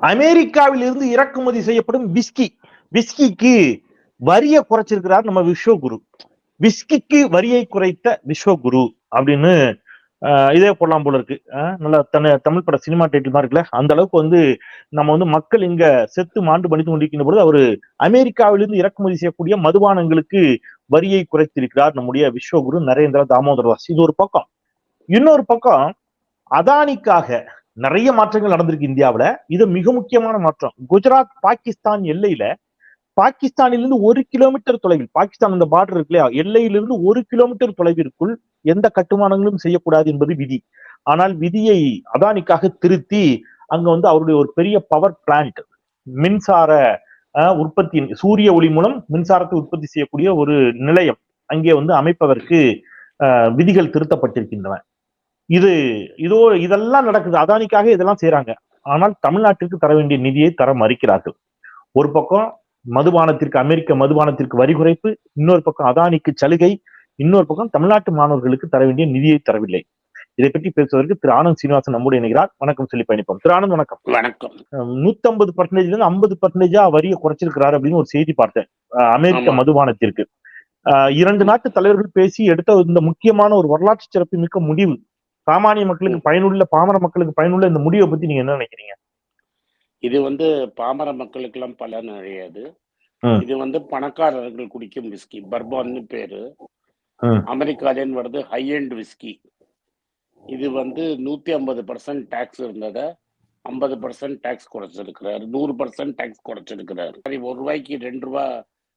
அமெரிக்காவில் இருந்து இறக்குமதி செய்யப்படும் விஸ்கி. விஸ்கிக்கு வரியை குறைச்சிருக்கிறார் நம்ம விஸ்வகுரு. விஸ்கிக்கு வரியை குறைத்த விஸ்வகுரு அப்படின்னு ஆஹ் இதே போடலாம் போல இருக்கு. ஆஹ் நல்லா தன தமிழ் பட சினிமா டைட்டில் மாதிரி இருக்குல்ல? அந்த அளவுக்கு வந்து நம்ம வந்து மக்கள் இங்க செத்து மாண்டு பணித்து கொண்டிருக்கின்ற பொழுது அவர் அமெரிக்காவிலிருந்து இறக்குமதி செய்யக்கூடிய மதுபானங்களுக்கு வரியை குறைத்திருக்கிறார் நம்முடைய விஸ்வகுரு நரேந்திர தாமோதர் தாஸ் இது ஒரு பக்கம். இன்னொரு பக்கம் அதானிக்காக நிறைய மாற்றங்கள் நடந்திருக்கு இந்தியாவுல. இது மிக முக்கியமான மாற்றம். குஜராத் பாகிஸ்தான் எல்லையில பாகிஸ்தானிலிருந்து ஒரு கிலோமீட்டர் தொலைவில் பாகிஸ்தான் அந்த பார்டர் இருக்கு இல்லையா? எல்லையிலிருந்து ஒரு கிலோமீட்டர் தொலைவிற்குள் எந்த கட்டுமானங்களும் செய்யக்கூடாது என்பது விதி. ஆனால் விதியை அதானிக்காக திருத்தி அங்க வந்து அவருடைய ஒரு பெரிய பவர் பிளான்ட் மின்சார அஹ், உற்பத்தி சூரிய ஒளி மூலம் மின்சாரத்தை உற்பத்தி செய்யக்கூடிய ஒரு நிலையம் அங்கே வந்து அமைப்பதற்கு விதிகள் திருத்தப்பட்டிருக்கின்றன. இது இதோ இதெல்லாம் நடக்குது. அதானிக்காக இதெல்லாம் செய்றாங்க. ஆனால் தமிழ்நாட்டிற்கு தர வேண்டிய நிதியை தர மறுக்கிறார்கள். ஒரு பக்கம் மதுபானத்திற்கு அமெரிக்க மதுபானத்திற்கு வரி குறைப்பு இன்னொரு பக்கம் அதானிக்கு சலுகை இன்னொரு பக்கம் தமிழ்நாட்டு மாணவர்களுக்கு தர வேண்டிய நிதியை தரவில்லை. இதை பற்றி பேசுவதற்கு திரு ஆனந்த் சீனிவாசன் நம்முடைய இணைகிறார். வணக்கம் சொல்லி பயணிப்போம். திரு ஆனந்த் வணக்கம். வணக்கம். நூத்தி ஐம்பது பர்சன்டேஜ்ல இருந்து ஐம்பது பர்சன்டேஜா வரியை குறைச்சிருக்கிறாரு அப்படின்னு ஒரு செய்தி பார்த்தேன். அமெரிக்க. மதுபானத்திற்கு. இரண்டு நாட்டு தலைவர்கள் பேசி எடுத்த இந்த முக்கியமான ஒரு வரலாற்று சிறப்பு மிக்க முடிவு சாமானிய மக்களுக்கு பயனுள்ள பாமர மக்களுக்கு பயனுள்ள இந்த முடிவை பத்தி நீங்க என்ன நினைக்கிறீங்க? இது வந்து பாமர மக்களுக்கெல்லாம் பலன் அடையாது. இது வந்து பணக்காரர்கள் குடிக்கும் விஸ்கி பர்பான்னு பேரு. அமெரிக்காலேன்னு வருது ஹை எண்ட் விஸ்கி இது வந்து நூத்தி ஐம்பது பர்சன்ட் டேக்ஸ் இருந்ததை ஐம்பது பர்சன்ட் டேக்ஸ் குறைச்சிருக்கிறாரு நூறு பர்சன்ட் டேக்ஸ் குறைச்சிருக்கிறாரு. சரி ஒரு ரூபாய்க்கு ரெண்டு ரூபா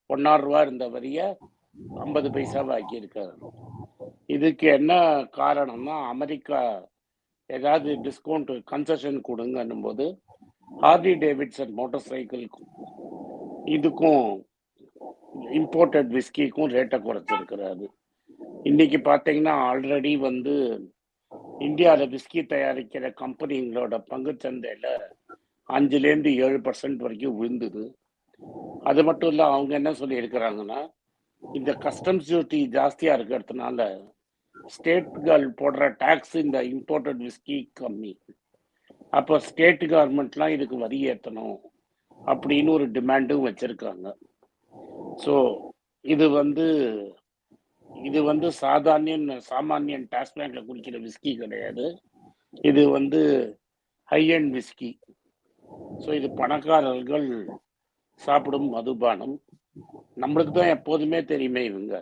ஒன்னாறு ரூபா இருந்த வரிய ஐம்பது பைசாவாக்கி இருக்காரு இதுக்கு என்ன காரணம்னா அமெரிக்கா ஏதாவது டிஸ்கவுண்ட் கன்செஷன் கொடுங்கன்னும் போது ஹார்டி டேவிட்சன் மோட்டார் சைக்கிளுக்கும் இதுக்கும் இம்போர்ட்டட் விஸ்கிக்கும் ரேட்டை குறைச்சிருக்கிறாரு. இன்னைக்கு பார்த்தீங்கன்னா ஆல்ரெடி வந்து இந்தியாவில் விஸ்கி தயாரிக்கிற கம்பெனிங்களோட பங்குச்சந்தையில் அஞ்சுலேருந்து ஏழு பர்சன்ட் வரைக்கும் விழுந்தது அது மட்டும் இல்லை அவங்க என்ன சொல்லியிருக்கிறாங்கன்னா இந்த கஸ்டம்ஸ் டியூட்டி ஜாஸ்தியாக இருக்கிறதுனால ஸ்டேட்கள் போடுற டேக்ஸ் இந்த இம்போர்ட்டட் விஸ்கி கம்மி. அப்போ ஸ்டேட் கவர்மெண்ட்லாம் இதுக்கு வரி ஏற்றணும் அப்படின்னு ஒரு டிமாண்டும் வச்சிருக்காங்க. ஸோ இது வந்து இது வந்து சாதாரண சாமானியன் டாஸ்மேக்ல குடிக்கிற விஸ்கி கிடையாது. இது வந்து ஹை அண்ட் விஸ்கி ஸோ இது பணக்காரர்கள் சாப்பிடும் மதுபானம். நம்மளுக்கு தான் எப்போதுமே தெரியுமே இவங்க.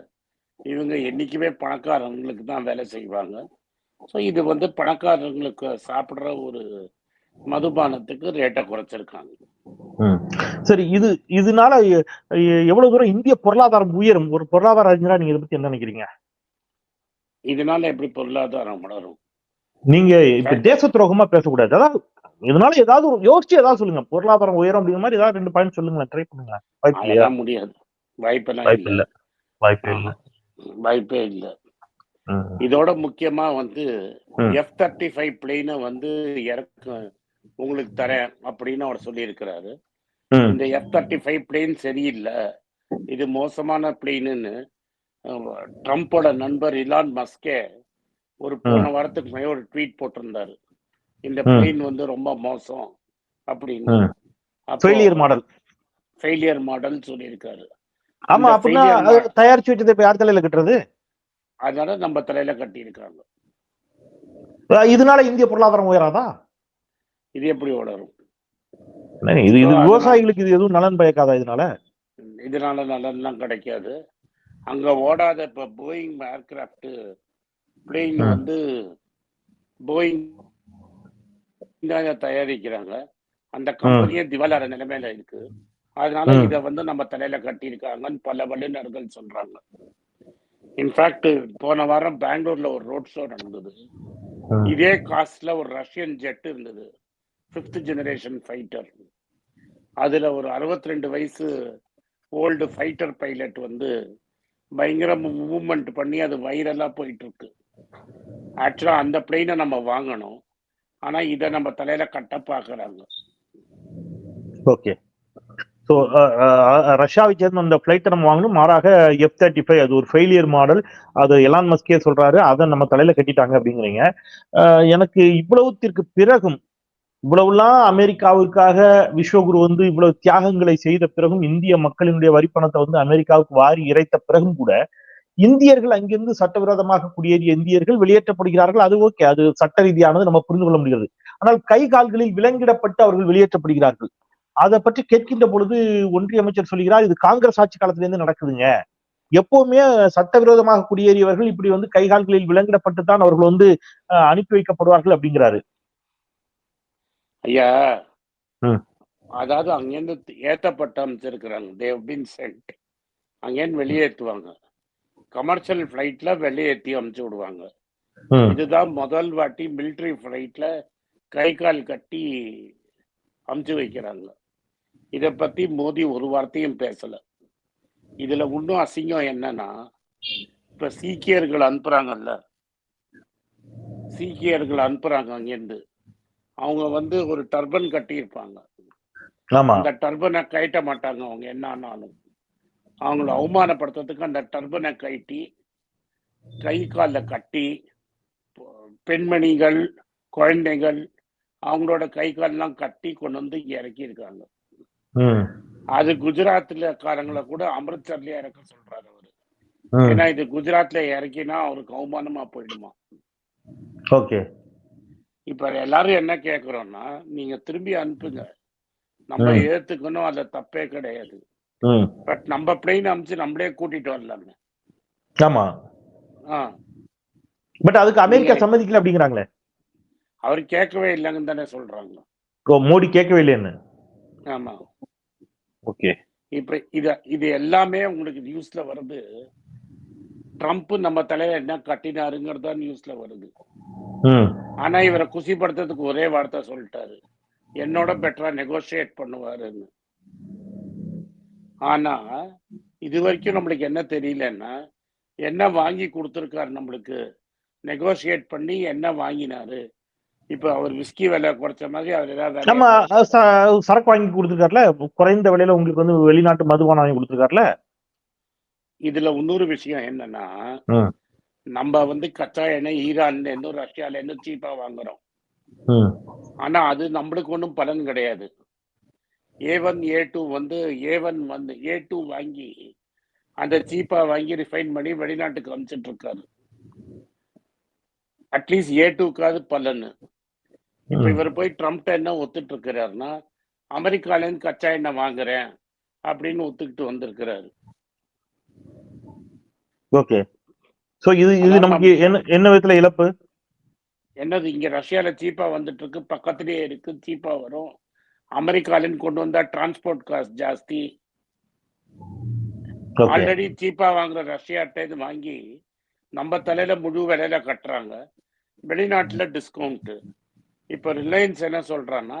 இவங்க என்னைக்குமே பணக்காரங்களுக்கு தான் வேலை செய்வாங்க. ஸோ இது வந்து பணக்காரங்களுக்கு சாப்பிட்ற ஒரு மதுபானத்துக்கு ரேட்டை குறைச்சிருக்காங்க. சரி இது இதனால எவ்வளவு தூரம் இந்திய பொருளாதாரம் உயரும்? ஒரு பொருளாதார அறிஞரா நீங்க இதை பத்தி என்ன நினைக்கிறீங்க? இதனால எப்படி பொருளாதாரம் வளரும்? நீங்க இப்ப தேச துரோகமா பேசக்கூடாது. அதாவது இதனால ஏதாவது ஒரு யோசிச்சு ஏதாவது சொல்லுங்க. பொருளாதாரம் உயரும் அப்படிங்கிற மாதிரி ஏதாவது ரெண்டு பாயிண்ட் சொல்லுங்களேன். ட்ரை பண்ணுங்க. வாய்ப்பு இல்லையா? முடியாது. வாய்ப்பெல்லாம் வாய்ப்பு இல்லை. வாய்ப்பு இல்ல. வாய்ப்பே இல்லை. இதோட முக்கியமா வந்து. எஃப் தேர்ட்டி ஃபைவ் பிளெயினை வந்து இறக்க உங்களுக்கு தரேன் அப்படின்னு அவர் சொல்லியிருக்கிறாரு. இந்த எஃப் தேர்ட்டி ஃபைவ் பிளெயின் சரியில்லை. இது மோசமான பிளெயின்னு ட்ரம்ப்போட நண்பர் இலான் மஸ்கே ஒரு போன வாரத்துக்கு முன்னாடி ஒரு ட்வீட் போட்டிருந்தாரு. இந்த ம். பிளெயின் வந்து ரொம்ப மோசம் அப்படின்னு. ஃபெயிலியர் மாடல் ஃபெயிலியர் மாடல் சொல்லியிருக்காரு. ஆமா அப்படின்னா தயாரிச்சு வச்சதை இப்ப யார் தலையில கட்டுறது? அதனால நம்ம தலையில கட்டியிருக்காங்க. அஹ் இதனால இந்திய பொருளாதாரம் உயராதா? இது எப்படி வளரும் இது இது விவசாயிகளுக்கு இது எதுவும் நலன் பயக்காதா இதனால? இதனால நலன்லாம் கிடைக்காது. அங்க ஓடாத இப்ப போயிங் ஏர்கிராஃப்ட் பிளேன். வந்து போயிங் தான் தயாரிக்கிறாங்க. அந்த கம்பெனியே திவாலார நிலைமையில இருக்கு. அதனால. இத வந்து நம்ம தலையில கட்டியிருக்காங்கன்னு பல வல்லுநர்கள் சொல்றாங்க. இன்ஃபேக்ட் போன வாரம் பெங்களூர்ல ஒரு ரோட் ஷோ நடந்தது. இதே காஸ்ட்ல ஒரு ரஷ்யன் ஜெட் இருந்தது. ஃபிஃப்த் ஜெனரேஷன் ஃபைட்டர் அதுல ஒரு 62 ரெண்டு வயசு ஓல்டு ஃபைட்டர் பைலட் வந்து பயங்கர மூவ்மெண்ட் பண்ணி அது வைரலா போயிட்டு இருக்கு. ஆக்சுவலா அந்த பிளெயினை நம்ம வாங்கணும். ஆனா இதை நம்ம தலையில கட்ட பாக்குறாங்க. ஓகே ஸோ ரஷ்யாவை uh, uh, uh, சேர்ந்த அந்த ஃப்ளைட்டை நம்ம வாங்கணும். மாறாக எஃப் தேர்ட்டி ஃபைவ் அது ஒரு ஃபெயிலியர் மாடல் அது எலான் மஸ்கே சொல்றாரு அதை நம்ம தலையில கட்டிட்டாங்க அப்படிங்கிறீங்க. எனக்கு இவ்வளவுத்திற்கு பிறகும் இவ்வளவுலாம் அமெரிக்காவுக்காக விஸ்வகுரு வந்து இவ்வளவு தியாகங்களை செய்த பிறகும் இந்திய மக்களினுடைய வரிப்பணத்தை வந்து அமெரிக்காவுக்கு வாரி இறைத்த பிறகும் கூட இந்தியர்கள் அங்கிருந்து சட்டவிரோதமாக குடியேறிய இந்தியர்கள் வெளியேற்றப்படுகிறார்கள். அது ஓகே அது சட்ட ரீதியானது நம்ம புரிந்து கொள்ள முடிகிறது. ஆனால் கை கால்களில் விலங்கிடப்பட்டு அவர்கள் வெளியேற்றப்படுகிறார்கள். அதை பற்றி கேட்கின்ற பொழுது ஒன்றிய அமைச்சர் சொல்கிறார் இது காங்கிரஸ் ஆட்சி காலத்துல இருந்து நடக்குதுங்க. எப்பவுமே சட்டவிரோதமாக குடியேறியவர்கள் இப்படி வந்து கை கால்களில் விலங்கிடப்பட்டு தான் அவர்கள் வந்து அனுப்பி வைக்கப்படுவார்கள் அப்படிங்கிறாரு. ஐயா. அதாவது அங்கேருந்து ஏத்தப்பட்ட அமைச்சிருக்கிறாங்க தேவ் பின் சென்ட் அங்கேருந்து வெளியேற்றுவாங்க. கமர்ஷியல் ஃப்ளைட்ல வெளியேற்றி அமுச்சு விடுவாங்க. இதுதான் முதல் வாட்டி மிலிட்ரி ஃப்ளைட்ல கை கால் கட்டி அமுச்சு வைக்கிறாங்க. இத பத்தி மோடி ஒரு வார்த்தையும் பேசல. இதுல இன்னும் அசிங்கம் என்னன்னா இப்ப சீக்கியர்கள் அனுப்புறாங்கல்ல? சீக்கியர்கள் அனுப்புறாங்க அங்கிருந்து அவங்க வந்து ஒரு டர்பன் கட்டி இருப்பாங்க ஆமா. அந்த டர்பனை கழட்ட மாட்டாங்க அவங்க என்ன ஆனாலும். அவங்கள அவமானப்படுத்துறதுக்கு அந்த டர்பனை கழட்டி கை காலில் கட்டி பெண்மணிகள் குழந்தைகள் அவங்களோட கை கால்லாம் கட்டி கொண்டு வந்து இறக்கி இருக்காங்க. அது குஜராத்ல காரங்களை கூட அமிர்த்சர்லயே இறக்க சொல்றாரு அவரு. ஏன்னா இது குஜராத்ல இறக்கினா அவருக்கு அவமானமா போயிடுமா? ஓகே. இப்ப எல்லாரும் என்ன கேக்குறோம்னா நீங்க திரும்பி அனுப்புங்க. நம்ம. ஏத்துக்கணும் அதுல தப்பே கிடையாது. பட் நம்ம பிளெயின் அனுப்பிச்சு நம்மளே கூட்டிட்டு வரலாமே ஆமா. பட் அதுக்கு அமெரிக்கா சம்மதிக்கல அப்படிங்கிறாங்களே. அவர் கேட்கவே இல்லைங்கன்னு தானே சொல்றாங்க. மோடி கேட்கவே இல்லைன்னு ஆமா. ஓகே. இப்ப இத இது எல்லாமே உங்களுக்கு நியூஸ்ல வருது. ட்ரம்ப் நம்ம தலையில என்ன கட்டினாருங்கிறது தான் நியூஸ்ல வருது. ஆனா இவரை குசிப்படுத்துறதுக்கு ஒரே வார்த்தை சொல்லிட்டாரு. என்னோட பெட்டரா நெகோஷியேட் பண்ணுவாருன்னு. ஆனா இது வரைக்கும் நம்மளுக்கு என்ன தெரியலன்னா என்ன வாங்கி கொடுத்துருக்காரு நம்மளுக்கு? நெகோஷியேட் பண்ணி என்ன வாங்கினாரு? இப்ப அவர் விஸ்கி விலை குறைச்ச மாதிரி அவர் ஏதாவது நம்ம சரக்கு வாங்கி கொடுத்துருக்காருல? குறைந்த விலையில உங்களுக்கு வந்து வெளிநாட்டு மதுபானம் வாங்கி கொடுத்துருக்காருல? இதுல இன்னொரு விஷயம் என்னன்னா. நம்ம வந்து கச்சா எண்ணெய் ஈரான்ல இருந்தும் ரஷ்யால இருந்தும் சீப்பா வாங்குறோம். ஆனா அது நம்மளுக்கு ஒன்றும் பலன் கிடையாது. ஏ ஒன் ஏ டூ வந்து ஏ ஒன் வந்து ஏ டூ வாங்கி அந்த சீப்பா வாங்கி ரிஃபைன் பண்ணி வெளிநாட்டுக்கு அனுப்பிச்சிட்டு இருக்காரு அட்லீஸ்ட் ஏ டூக்காவது பலன். இப்ப. இவர் போய் ட்ரம்ப்ட என்ன ஒத்துட்டு இருக்கிறாருன்னா அமெரிக்கால இருந்து கச்சா எண்ணெய் வாங்குறேன் அப்படின்னு ஒத்துக்கிட்டு வந்திருக்கிறாரு. ஓகே. சோ இது இது நமக்கு என்ன என்ன விதத்துல இழப்பு? என்னது இங்க ரஷ்யால சீப்பா வந்துட்டு இருக்கு பக்கத்துலயே இருக்கு சீப்பா வரும். அமெரிக்காலன்னு கொண்டு வந்தா டிரான்ஸ்போர்ட் காஸ்ட் ஜாஸ்தி. ஆல்ரெடி சீப்பா வாங்குற ரஷ்யாட்ட இது வாங்கி நம்ம தலையில முழு விலையில கட்டுறாங்க. வெளிநாட்டுல டிஸ்கவுண்ட் இப்ப ரிலையன்ஸ் என்ன சொல்றான்னா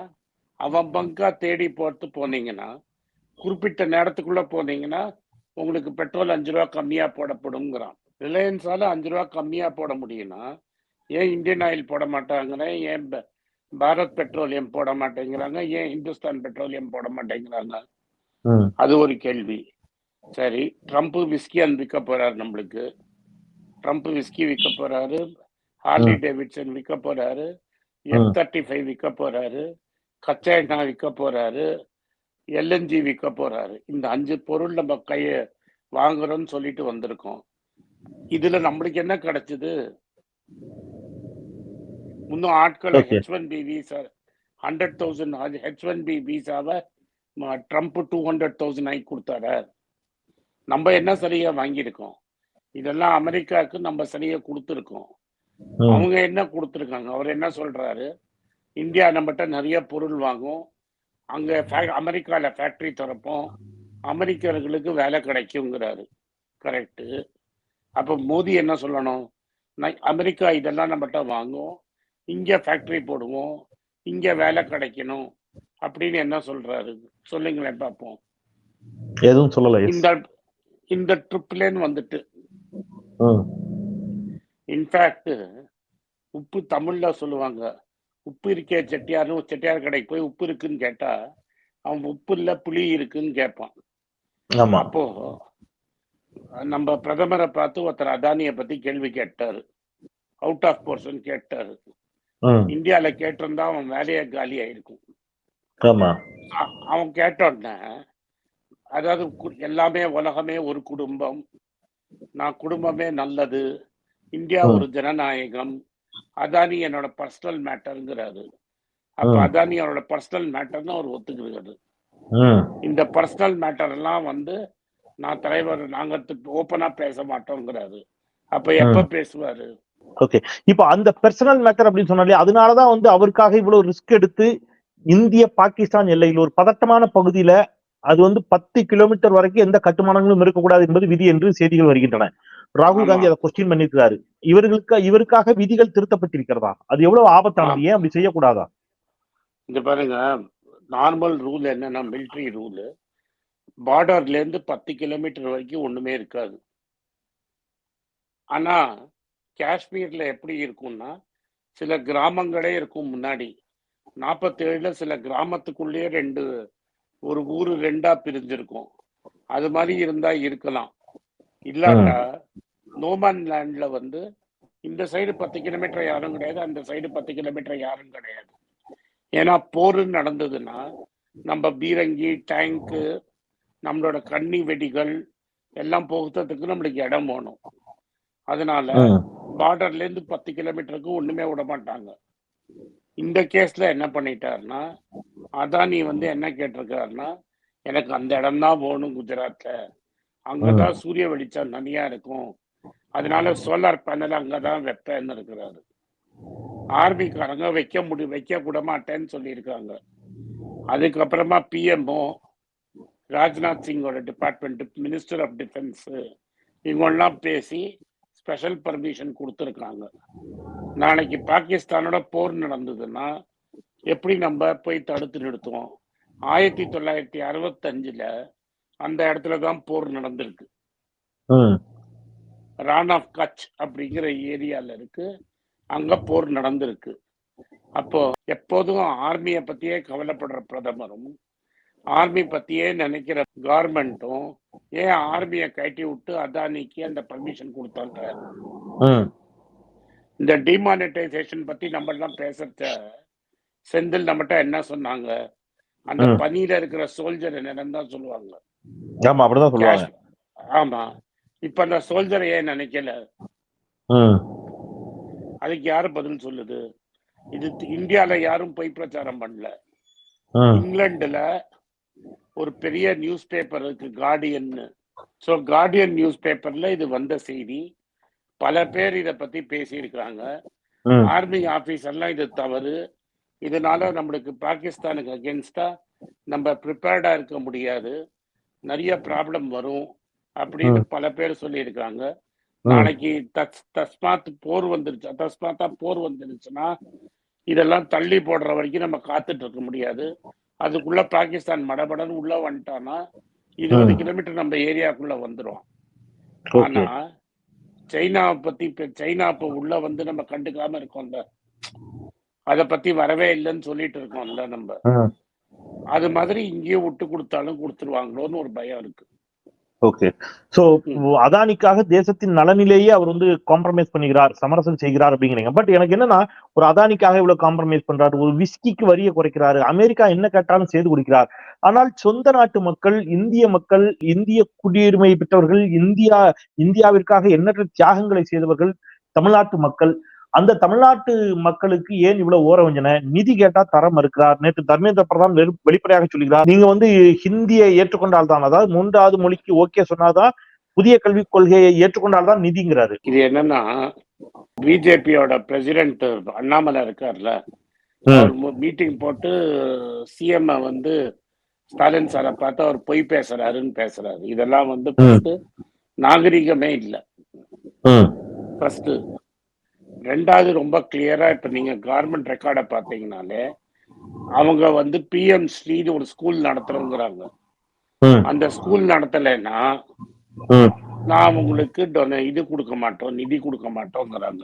அவன் பங்கா தேடி போட்டு போனீங்கன்னா குறிப்பிட்ட நேரத்துக்குள்ள போனீங்கன்னா உங்களுக்கு பெட்ரோல் அஞ்சு ரூபா கம்மியா போடப்படுங்கிறான் ரிலையன்ஸால அஞ்சு ரூபா கம்மியா போட முடியும்னா ஏன் இந்தியன் ஆயில் போட மாட்டாங்கன்னா ஏன் பாரத் பெட்ரோலியம் போட மாட்டேங்கிறாங்க. ஏன் இந்துஸ்தான் பெட்ரோலியம் போட மாட்டேங்கிறாங்க? அது ஒரு கேள்வி. சரி ட்ரம்ப் விஸ்கி அண்ட் விற்க போறாரு நம்மளுக்கு. ட்ரம்ப் விஸ்கி விற்க போறாரு. ஹார்லி டேவிட்சன் விற்க போறாரு. எஃப் தேர்ட்டி ஃபைவ் விற்க போறாரு. கச்சா எண்ணெய் விற்க போறாரு. எல்என்ஜி விற்க போறாரு. இந்த அஞ்சு பொருள் நம்ம கைய வாங்குறோம்னு சொல்லிட்டு வந்திருக்கோம். இதுல நம்மளுக்கு என்ன கிடைச்சது? இன்னும் ஆட்களை. H one B visa hundred thousand H one B விசாவை Trump two hundred thousand ஆகி கொடுத்தாரு. நம்ம என்ன சரியா வாங்கியிருக்கோம்? இதெல்லாம் அமெரிக்காவுக்கு நம்ம சரியா கொடுத்துருக்கோம். அவங்க என்ன கொடுத்துருக்காங்க? அவர் என்ன சொல்றாரு? இந்தியா நம்மகிட்ட நிறைய பொருள் வாங்கும். அங்க அமெரிக்கால ஃபேக்டரி திறப்போம். அமெரிக்கர்களுக்கு வேலை கிடைக்குங்கிறாரு. கரெக்டு அப்ப மோடி என்ன சொல்லணும்? அமெரிக்கா இதெல்லாம் நம்மகிட்ட வாங்கும். இங்க ஃபேக்டரி போடுவோம் இங்க வேலை கிடைக்கணும் அப்படின்னு என்ன சொல்றாரு? சொல்லுங்களேன் பார்ப்போம். எதுவும் சொல்லல. இந்த இந்த ட்ரிப்லேன்னு வந்துட்டு. இன்ஃபேக்ட் உப்பு தமிழ்ல சொல்லுவாங்க. உப்பு இருக்கே செட்டியார்னு செட்டியார் கடைக்கு போய் உப்பு இருக்குன்னு கேட்டா அவன் உப்பு இல்ல புளி இருக்குன்னு கேட்பான். அப்போ நம்ம பிரதமரை பார்த்து ஒருத்தர் அதானியை பத்தி கேள்வி கேட்டாரு. அவுட் ஆஃப் போர்ஷன் கேட்டாரு. இந்தியால கேட்டிருந்தா அவன் வேலையே காலி ஆயிருக்கும். அவன் கேட்டோடனே அதாவது எல்லாமே உலகமே ஒரு குடும்பம். நான் குடும்பமே நல்லது. இந்தியா. ஒரு ஜனநாயகம். அதானி என்னோட பர்சனல் மேட்டருங்கிறாரு அப்ப. அதானி அவரோட பர்சனல் மேட்டர்னு அவர் ஒத்துக்கிறாரு. இந்த பர்சனல் மேட்டர் எல்லாம் வந்து நான் தலைவர் நாங்க ஓப்பனா பேச மாட்டோங்கிறாரு. அப்ப எப்ப பேசுவாரு? ஓகே இப்போ அந்த பர்சனல் மேட்டர் அப்படின்னு சொன்னாலே அதனாலதான் வந்து அவருக்காக இவ்வளவு ரிஸ்க் எடுத்து இந்திய பாகிஸ்தான் எல்லையில் ஒரு பதட்டமான பகுதியில அது வந்து பத்து கிலோமீட்டர் வரைக்கும் எந்த கட்டுமானங்களும் இருக்கக்கூடாது என்பது விதி என்று செய்திகள் வருகின்றன. ராகுல். காந்தி அதை கொஸ்டின் பண்ணிருக்கிறாரு இவர்களுக்கு இவருக்காக விதிகள் திருத்தப்பட்டிருக்கிறதா? அது எவ்வளவு ஆபத்தானது? ஏன் அப்படி செய்யக்கூடாதா? இந்த பாருங்க நார்மல் ரூல் என்னன்னா மிலிட்ரி ரூல் பார்டர்ல இருந்து பத்து கிலோமீட்டர் வரைக்கும் ஒண்ணுமே இருக்காது. ஆனா காஷ்மீர்ல எப்படி இருக்கும்னா சில கிராமங்களே இருக்கும் முன்னாடி. நாற்பத்தேழுல சில கிராமத்துக்குள்ளேயே ரெண்டு ஒரு ஊரு ரெண்டா பிரிஞ்சிருக்கும். அது மாதிரி இருந்தா இருக்கலாம். இல்லாட்டா நோமான் லேண்ட்ல வந்து இந்த சைடு பத்து கிலோமீட்டர் யாரும் கிடையாது அந்த சைடு பத்து கிலோமீட்டர் யாரும் கிடையாது. ஏன்னா போர் நடந்ததுன்னா நம்ம பீரங்கி டேங்க்கு நம்மளோட கண்ணி வெடிகள் எல்லாம் போகிறதுக்கு நம்மளுக்கு இடம் வேணும். அதனால பார்டர்ல இருந்து பத்து கிலோமீட்டருக்கு ஒண்ணுமே விட மாட்டாங்க. இந்த கேஸ்ல என்ன பண்ணிட்டாருன்னா அதானி வந்து என்ன கேட்டிருக்காருன்னா எனக்கு அந்த இடம் தான் வேணும் குஜராத்ல. அங்கதான் சூரிய வெளிச்சம் தனியா இருக்கும். அதனால சோலார் பேனல் அங்கதான் வைப்பேன்னு இருக்கிறாரு. ஆர்மிக்காரங்க வைக்க முடி வைக்க விட மாட்டேன்னு சொல்லியிருக்காங்க. அதுக்கப்புறமா பிஎம்ஓ ராஜ்நாத் சிங்கோட டிபார்ட்மெண்ட் மினிஸ்டர் ஆஃப் டிஃபென்ஸ் இவங்கெல்லாம் பேசி ஸ்பெஷல் பர்மிஷன் கொடுத்துருக்காங்க நாளைக்கு பாகிஸ்தானோட போர் நடந்ததுன்னா எப்படி நம்ம போய் தடுத்து நிறுத்துவோம்? ஆயிரத்தி தொள்ளாயிரத்தி அறுபத்தஞ்சுல அந்த இடத்துல தான் போர் நடந்திருக்கு. ரான் ஆஃப் கட்ச் அப்படிங்கிற ஏரியால இருக்கு. அங்க போர் நடந்திருக்கு. அப்போ எப்போதும் ஆர்மிய பத்தியே கவலைப்படுற பிரதமரும் ஆர்மி பத்தியே நினைக்கிற கவர்மெண்ட்டும் ஏன் ஆர்மியை கட்டி விட்டு அதானிக்கு அந்த பர்மிஷன் கொடுத்தாங்க இந்த டிமானிட்டைசேஷன் பத்தி நம்ம எல்லாம் பேசுறத செந்தில் நம்மகிட்ட என்ன சொன்னாங்க? அந்த ம். பனியில இருக்கிற சோல்ஜர் என்னன்னு தான் சொல்லுவாங்க. ஆமா அப்படிதான் சொல்லுவாங்க. ஆமா. இப்ப அந்த சோல்ஜரை ஏன் நினைக்கல. அதுக்கு யாரு பதில் சொல்லுது? இது இந்தியால யாரும் பொய் பிரச்சாரம் பண்ணல. இங்கிலாந்துல ஒரு பெரிய நியூஸ் பேப்பர் இருக்கு கார்டியன்னு ஸோ கார்டியன் நியூஸ் பேப்பர்ல இது வந்த செய்தி. பல பேர் இத பத்தி பேசியிருக்கிறாங்க. ஆர்மி ஆபீசர்லாம் இது தவறு. இதனால நம்மளுக்கு பாகிஸ்தானுக்கு அகேன்ஸ்டா நம்ம ப்ரிப்பேர்டா இருக்க முடியாது. நிறைய ப்ராப்ளம் வரும் அப்படின்னு பல பேர் சொல்லியிருக்காங்க நாளைக்கு தஸ் தஸ்மாத் போர் வந்துருச்சு. தஸ்மாத்தா போர் வந்துருச்சுன்னா இதெல்லாம் தள்ளி போடுற வரைக்கும் நம்ம காத்துட்டு இருக்க முடியாது. அதுக்குள்ள பாகிஸ்தான் மடபடன்னு உள்ள வந்துட்டான்னா இருபது. கிலோமீட்டர் நம்ம ஏரியாக்குள்ள வந்துரும். ஓகே. ஆனா சைனாவை பத்தி இப்ப சைனா இப்ப உள்ள வந்து நம்ம கண்டுக்காம இருக்கோம்ல அத பத்தி வரவே இல்லைன்னு சொல்லிட்டு இருக்கோம்ல நம்ம. அது மாதிரி இங்கேயும் விட்டு கொடுத்தாலும் கொடுத்துருவாங்களோன்னு ஒரு பயம் இருக்கு. ஓகே சோ அதானிக்காக தேசத்தின் நலனிலேயே அவர் வந்து காம்ப்ரமைஸ் பண்ணுகிறார் சமரசம் செய்கிறார் அப்படிங்கிறீங்க. பட் எனக்கு என்னன்னா ஒரு அதானிக்காக இவ்வளவு காம்ப்ரமைஸ் பண்றாரு ஒரு விஸ்கிக்கு வரியை குறைக்கிறாரு அமெரிக்கா என்ன கேட்டாலும் செய்து கொடுக்கிறார். ஆனால் சொந்த நாட்டு மக்கள் இந்திய மக்கள் இந்திய குடியுரிமை பெற்றவர்கள் இந்தியா இந்தியாவிற்காக எண்ணற்ற தியாகங்களை செய்தவர்கள் தமிழ்நாட்டு மக்கள் அந்த தமிழ்நாட்டு மக்களுக்கு ஏன் இவ்வளவு ஓரவஞ்சனை நிதி கேட்டா தர மறுக்கிறார். நேற்று தர்மேந்திர பிரதான் வெளிப்படையாக சொல்கிறார் நீங்க வந்து ஹிந்தியை ஏற்றுக்கொண்டால் தான் அதாவது மூன்றாவது மொழிக்கு ஓகே சொன்னாதான் புதிய கல்விக் கொள்கையை ஏற்றுக்கொண்டால் தான் நிதிங்கிறாரு. இது என்னன்னா பிஜேபியோட பிரசிடென்ட் அண்ணாமலை இருக்கார்ல மீட்டிங் போட்டு சிஎம் வந்து ஸ்டாலின் சாரை பார்த்து அவர் பொய் பேசுறாருன்னு பேசுறாரு. இதெல்லாம் வந்து நாகரிகமே இல்லை. ஃபர்ஸ்ட் ரெண்டாவது ரொம்ப கிளியரா இப்ப நீங்க கார்மெண்ட் ரெக்கார்டை பார்த்தீங்கனாலே அவங்க வந்து பிஎம் ஸ்ரீன்னு ஒரு ஸ்கூல் நடத்துறோங்கிறாங்க. அந்த ஸ்கூல் நடத்தலைன்னா நான் உங்களுக்கு இது கொடுக்க மாட்டோம் நிதி கொடுக்க மாட்டோங்கிறாங்க.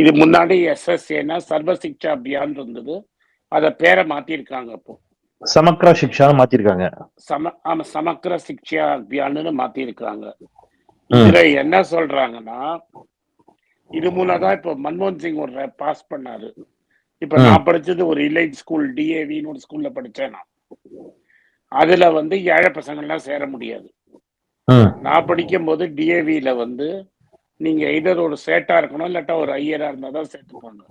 இது முன்னாடி எஸ்எஸ்ஏனா சர்வ சிக்ஷா அபியான் இருந்தது. அத பேரை மாத்திருக்காங்க இப்போ. சமக்ரா சிக்ஷா மாத்திருக்காங்க. சம ஆமா சமக்கர சிக்ஷா அபியான்னு மாத்திருக்காங்க. இதுல என்ன சொல்றாங்கன்னா இது மூலம் தான் இப்ப மன்மோகன் சிங் ஒரு பாஸ் பண்ணாரு. இப்ப. நான் படிச்சது ஒரு இலைட் ஸ்கூல் டிஏவின்னு ஒரு ஸ்கூல்ல படிச்சேன் நான். அதுல வந்து ஏழை பசங்கள்லாம் சேர முடியாது. நான் படிக்கும் போது டிஏவில வந்து நீங்க எதர் ஒரு சேட்டா இருக்கணும் இல்லாட்டா ஒரு ஐயரா இருந்தா தான் சேர்த்துப்பாங்க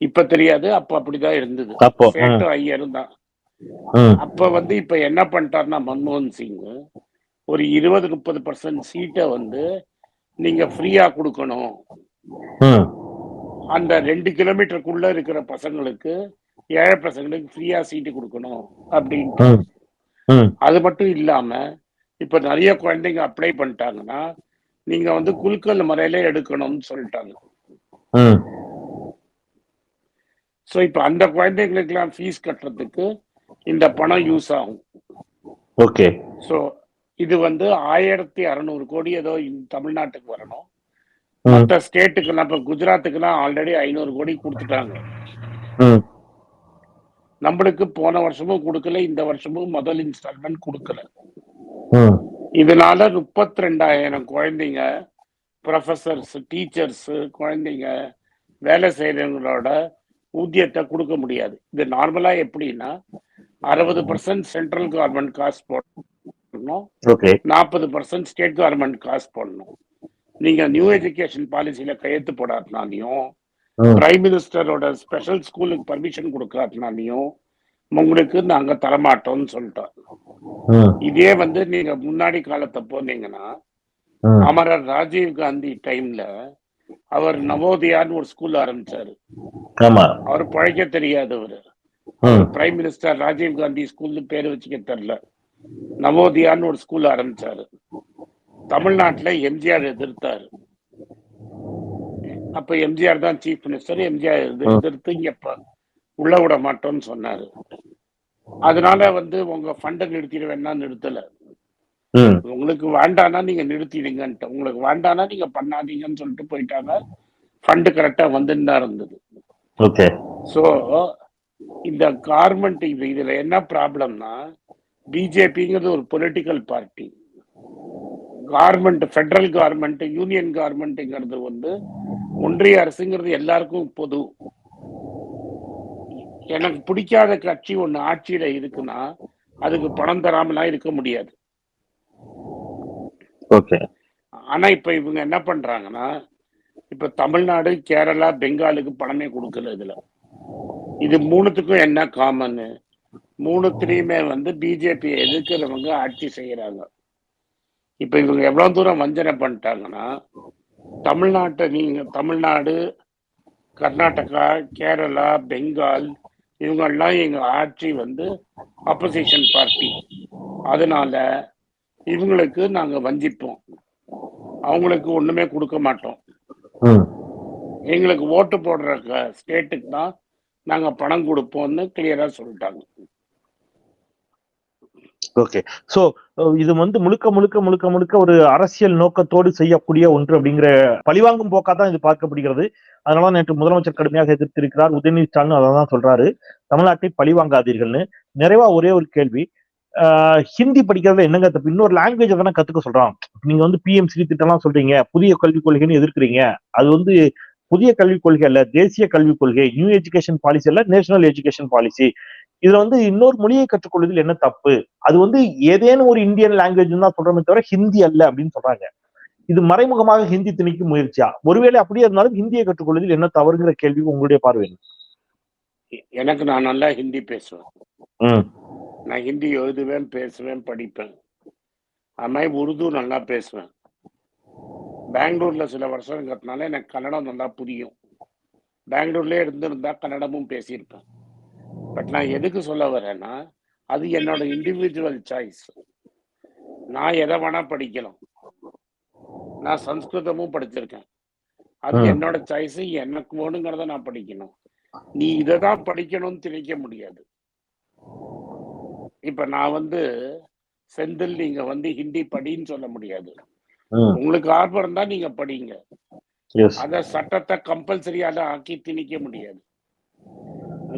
இப்ப தெரியாது அப்ப அப்படிதான் இருந்தது. சேட்டும் ஐயரும் தான். அப்ப வந்து இப்ப என்ன பண்ணிட்டாருன்னா மன்மோகன் சிங் ஒரு இருபது முப்பது பர்சன்ட் சீட்டை வந்து நீங்க ஃப்ரீயா கொடுக்கணும். அந்த ரெண்டு கிலோமீட்டருக்குள்ள இருக்கிற பசங்களுக்கு ஏழை பசங்களுக்கு ஃப்ரீயா சீட்டு கொடுக்கணும் அப்படின்ட்டு. அது மட்டும் இல்லாம இப்ப நிறைய குழந்தைங்க அப்ளை பண்ணிட்டாங்கன்னா நீங்க வந்து குலுக்கல் முறையில எடுக்கணும்னு சொல்லிட்டாங்க. சோ இப்ப அந்த குழந்தைங்களுக்கு எல்லாம் ஃபீஸ் கட்டுறதுக்கு இந்த பணம் யூஸ் ஆகும். ஓகே. சோ இது வந்து ஆயிரத்தி அறுநூறு கோடி ஏதோ தமிழ்நாட்டுக்கு வரணும். மற்ற ஸ்டேட்டுக்கெல்லாம் இப்ப குஜராத்துக்கெல்லாம் ஆல்ரெடி ஐநூறு கோடி கொடுத்துட்டாங்க. நம்மளுக்கு போன வருஷமும் கொடுக்கல இந்த வருஷமும் முதல் இன்ஸ்டால்மெண்ட் கொடுக்கல. இதனால முப்பத்தி ரெண்டாயிரம் குழந்தைங்க ப்ரொஃபசர்ஸ் டீச்சர்ஸ் குழந்தைங்க வேலை செய்யறவங்களோட ஊதியத்தை கொடுக்க முடியாது. இது நார்மலா எப்படின்னா அறுபது பர்சன்ட் சென்ட்ரல் கவர்மெண்ட் காசு போடணும் ஓகே நாற்பது பர்சன்ட் ஸ்டேட் கவர்மெண்ட் காசு போடணும். நீங்க நியூ எஜுகேஷன் பாலிசியில கையெழுத்து போடாட்டினாலையும் பிரைம் மினிஸ்டரோட ஸ்பெஷல் ஸ்கூலுக்கு பர்மிஷன் கொடுக்காட்டினாலையும் உங்களுக்கு நாங்க தரமாட்டோம்னு சொல்லிட்டோம். இதே வந்து நீங்க முன்னாடி காலத்தை போனீங்கன்னா அமரர் ராஜீவ் காந்தி டைம்ல அவர் நவோதயான்னு ஒரு ஸ்கூல் ஆரம்பிச்சாரு. அவர் பழைக்க தெரியாதவர் ம். பிரைம் மினிஸ்டர் ராஜீவ் காந்தி ஸ்கூல்னு பேர் வச்சுக்க தெரியல. நவோதயான்னு ஒரு ஸ்கூல் ஆரம்பிச்சாரு. தமிழ்நாட்டுல எம்ஜிஆர் எதிர்த்தாரு. அப்ப எம்ஜிஆர் தான் சீஃப் மினிஸ்டர் எம்ஜிஆர் எதிர்த்து இங்க உள்ள விட மாட்டோம்னு சொன்னாரு. அதனால வந்து உங்க ஃபண்டை நிறுத்திடுவேன்னா நிறுத்தல. ம். உங்களுக்கு வேண்டானா நீங்க நிறுத்திடுங்கன்ட்டு. உங்களுக்கு வேண்டானா நீங்க பண்ணாதீங்கன்னு சொல்லிட்டு போயிட்டாங்க. ஃபண்டு கரெக்டா வந்துன்னு தான் இருந்தது. ஓகே. ஸோ இந்த கார்மெண்ட் இது இதுல என்ன ப்ராப்ளம்னா பிஜேபிங்கிறது ஒரு political party government federal government union கார்மெண்ட்ங்கிறது வந்து ஒன்றிய அரசுங்கிறது எல்லாருக்கும் பொது. எனக்கு பிடிக்காத கட்சி ஒண்ணு ஆட்சியில இருக்குன்னா அதுக்கு பணம் தராமலாம் இருக்க முடியாது. ஆனா இப்ப இவங்க என்ன பண்றாங்கன்னா இப்ப தமிழ்நாடு கேரளா பெங்காலுக்கு பணமே கொடுக்கல இதுல. இது மூணுத்துக்கும் என்ன காமன் மூணுத்துலயுமே வந்து பிஜேபி எதிர்க்கிறவங்க ஆட்சி செய்யறாங்க. இப்ப இவங்க எவ்வளவு தூரம் வஞ்சனை பண்ணிட்டாங்கன்னா தமிழ்நாட்டை நீங்க தமிழ்நாடு கர்நாடகா கேரளா பெங்கால் இவங்கெல்லாம் எங்க ஆட்சி வந்து அப்போசிஷன் பார்ட்டி அதனால இவங்களுக்கு நாங்க வஞ்சிப்போம். அவங்களுக்கு ஒண்ணுமே கொடுக்க மாட்டோம். எங்களுக்கு ஓட்டு போடுற ஸ்டேட்டுக்கு தான் நாங்க பணம் கொடுப்போம்னு கிளியரா சொல்லிட்டாங்க. ஓகே சோ uh, இது வந்து முழுக்க முழுக்க முழுக்க முழுக்க ஒரு அரசியல் நோக்கத்தோடு செய்யக்கூடிய ஒன்று அப்படிங்கிற பழிவாங்கும் போக்கா தான் இது பார்க்கப்படுகிறது. அதனால நேற்று முதலமைச்சர் கடுமையாக எதிர்த்திருக்கிறார். உதயநிதி ஸ்டாலின் அதை தான் சொல்றாரு. தமிழ்நாட்டை பழிவாங்காதீர்கள்னு. நிறைவா ஒரே ஒரு கேள்வி. ஆஹ் ஹிந்தி படிக்கிறதுல என்னங்க தப்பு? இன்னொரு லாங்குவேஜ் தானே கத்துக்க சொல்றான். நீங்க வந்து பிஎம்சி திட்டம்லாம் சொல்றீங்க. புதிய கல்விக் கொள்கைன்னு எதிர்க்கிறீங்க. அது வந்து புதிய கல்விக் கொள்கை அல்ல தேசிய கல்விக் கொள்கை. நியூ எஜுகேஷன் பாலிசி அல்ல நேஷனல் எஜுகேஷன் பாலிசி இதுல வந்து இன்னொரு மொழியை கற்றுக்கொள்வதில் என்ன தப்பு? அது வந்து ஏதேனும் ஒரு இந்தியன் லாங்குவேஜ் தான் சொல்றோமே தவிர ஹிந்தி அல்ல அப்படின்னு சொல்றாங்க. இது மறைமுகமாக ஹிந்தி திணிக்கும் முயற்சியா? ஒருவேளை அப்படியே இருந்தாலும் ஹிந்தியை கற்றுக்கொள்வதில் என்ன தவறுங்கிற கேள்வி உங்களுடைய பார்வை எனக்கு நான் நல்லா ஹிந்தி பேசுவேன். நான் ஹிந்தி எழுதுவேன் பேசுவேன் படிப்பேன். அது மாதிரி உருது நல்லா பேசுவேன். பெங்களூர்ல சில வருஷம் இருக்கிறதுனால எனக்கு கன்னடம் நல்லா புரியும். பெங்களூர்லயே இருந்திருந்தா கன்னடமும் பேசியிருப்பேன். பட் நான் எதுக்கு சொல்ல வரேன்னா அது என்னோட இண்டிவிஜுவல் சாய்ஸ் நான் எதை வேணா படிக்கலாம். நான் சம்ஸ்கிருதமும் படிச்சிருக்கேன். அது. என்னோட சாய்ஸ் எனக்கு வேணுங்கிறத நான் படிக்கணும். நீ இதை தான் படிக்கணும்னு திணிக்க முடியாது. இப்ப நான் வந்து செந்தில் நீங்க வந்து ஹிந்தி படின்னு சொல்ல முடியாது. உங்களுக்கு ஆர்வம் இருந்தா நீங்க படிங்க. அத சட்டத்தை கம்பல்சரியால ஆக்கி திணிக்க முடியாது.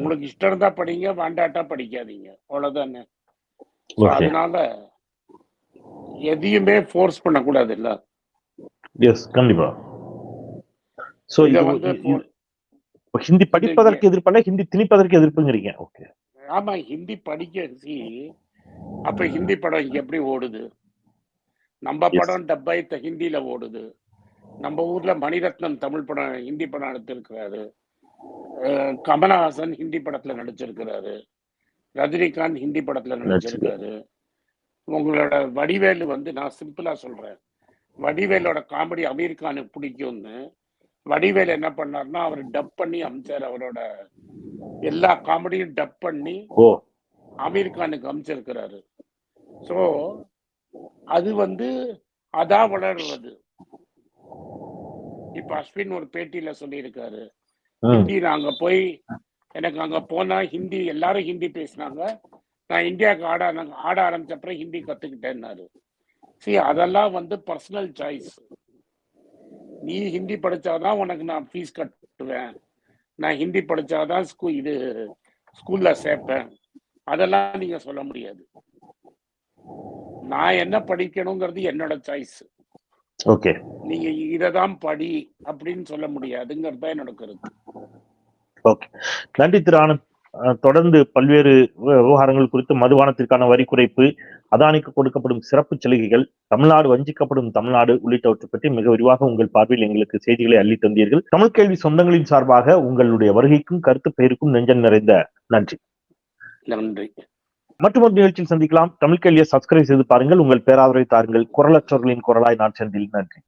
உங்களுக்கு இஷ்டம் இருந்தா படிங்க வேண்டாட்டா படிக்காதீங்க. அவ்வளவுதானே. அதனால எதையுமே ஃபோர்ஸ் பண்ணக்கூடாது இல்ல எஸ் கண்டிப்பா. சோ இத வந்து ஹிந்தி படிப்பதற்கு எதிர்ப்பல்ல ஹிந்தி திணிப்பதற்கு எதிர்ப்புங்கிறீங்க. ஓகே ஆமா ஹிந்தி படிக்க அப்ப ஹிந்தி படம் இங்க எப்படி ஓடுது? நம்ம. படம் டப்பாய் ஹிந்தில ஓடுது. நம்ம ஊர்ல மணிரத்னம் தமிழ் படம் ஹிந்தி படம் எடுத்திருக்கிறாரு. கமலஹாசன் ஹிந்தி படத்துல நடிச்சிருக்கிறாரு. ரஜினிகாந்த் ஹிந்தி படத்துல நடிச்சிருக்காரு உங்களோட வடிவேலு வந்து நான் சிம்பிளா சொல்றேன். வடிவேலோட காமெடி அமீர்கானுக்கு பிடிக்கும்னு வடிவேலு என்ன பண்ணாருன்னா அவர் டப் பண்ணி அமிச்சார் அவரோட எல்லா காமெடியும் டப் பண்ணி ஓ. அமீர் கானுக்கு அமைச்சிருக்கிறாரு. சோ அது வந்து அதான் வளர்றது இப்ப அஸ்வின் ஒரு பேட்டியில சொல்லியிருக்காரு. ஹிந்தி நாங்க போய் எனக்கு அங்க போனா ஹிந்தி எல்லாரும் ஹிந்தி பேசினாங்க. நான் இந்தியாவுக்கு ஆட ஆட ஆரம்பிச்ச அப்புறம் ஹிந்தி கத்துக்கிட்டேன்னாரு. சரி அதெல்லாம் வந்து பர்சனல் சாய்ஸ் நீ ஹிந்தி படிச்சாதான் உனக்கு நான் ஃபீஸ் கட்டுவேன். நான் ஹிந்தி படிச்சாதான் ஸ்கூ இது ஸ்கூல்ல சேர்ப்பேன். அதெல்லாம் நீங்க சொல்ல முடியாது. நான் என்ன படிக்கணுங்கிறது என்னோட சாய்ஸ் ஓகே நீங்க இததான் படி அப்படின்னு சொல்ல முடியாதுங்கிறது தான் என்னோட கருத்து. ஓகே நன்றி திரு ஆனந்த் தொடர்ந்து பல்வேறு விவ- விவகாரங்கள் குறித்து மதுபானத்திற்கான வரி குறைப்பு அதானிக்கு கொடுக்கப்படும் சிறப்பு சலுகைகள் தமிழ்நாடு வஞ்சிக்கப்படும் தமிழ்நாடு உள்ளிட்டவற்றை பற்றி மிக விரிவாக உங்கள் பார்வையில் எங்களுக்கு செய்திகளை அள்ளி தந்தீர்கள். தமிழ் கேள்வி சொந்தங்களின் சார்பாக உங்களுடைய வருகைக்கும் கருத்து பெயருக்கும் நெஞ்சம் நிறைந்த நன்றி. நன்றி. மற்றொரு நிகழ்ச்சியில் சந்திக்கலாம். தமிழ் கேள்வியை சப்ஸ்கிரைப் செய்து பாருங்கள். உங்கள் பேராதரவை தாருங்கள். குரலற்றவர்களின் குரலாய் நான் செந்தில் நன்றி.